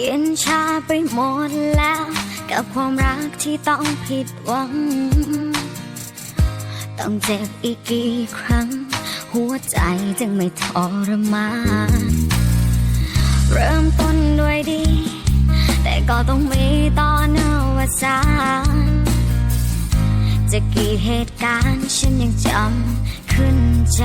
ย็นชาไปหมดแล้ว กับความรักที่ต้องผิดหวัง ต้องเจ็บอีกกี่ครั้ง หัวใจจึงไม่ทรมานเริ่มต้นด้วยดี แต่ก็ต้องมีตอนอวสานจะกี่เหตุการณ์ฉันยังจำขึ้นใจ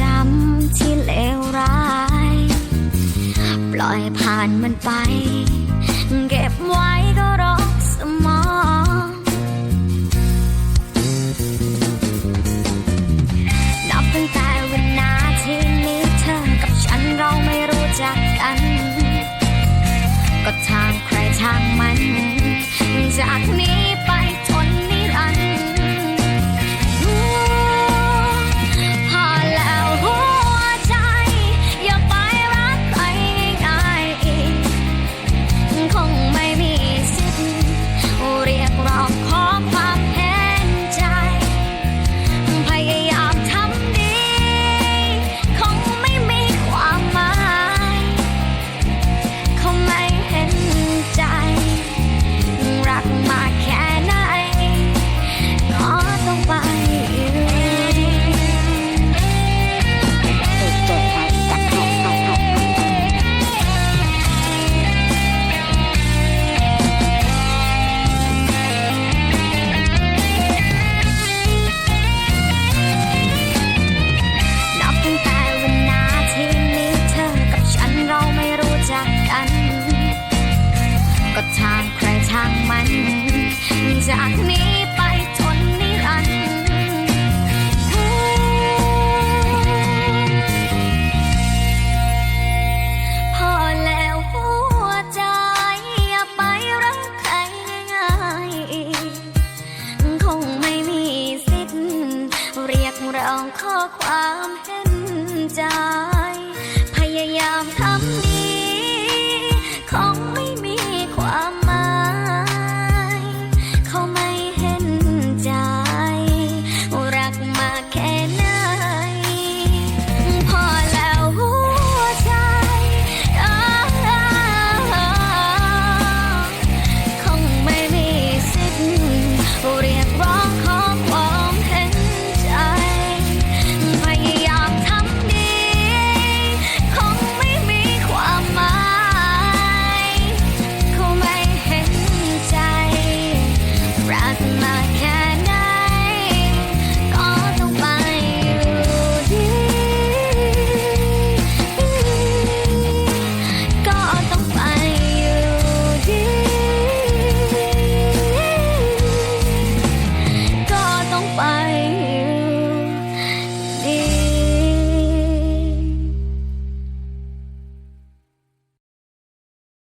จำที่เลวร้าย ปล่อยผ่านมันไป เก็บไว้ จากนี้ไปจนนิรันดร์พอแล้วหัวใจ อย่าไปรักใครง่ายๆคงไม่มีสิทธิ์เรียกร้องข้อความเห็นใจ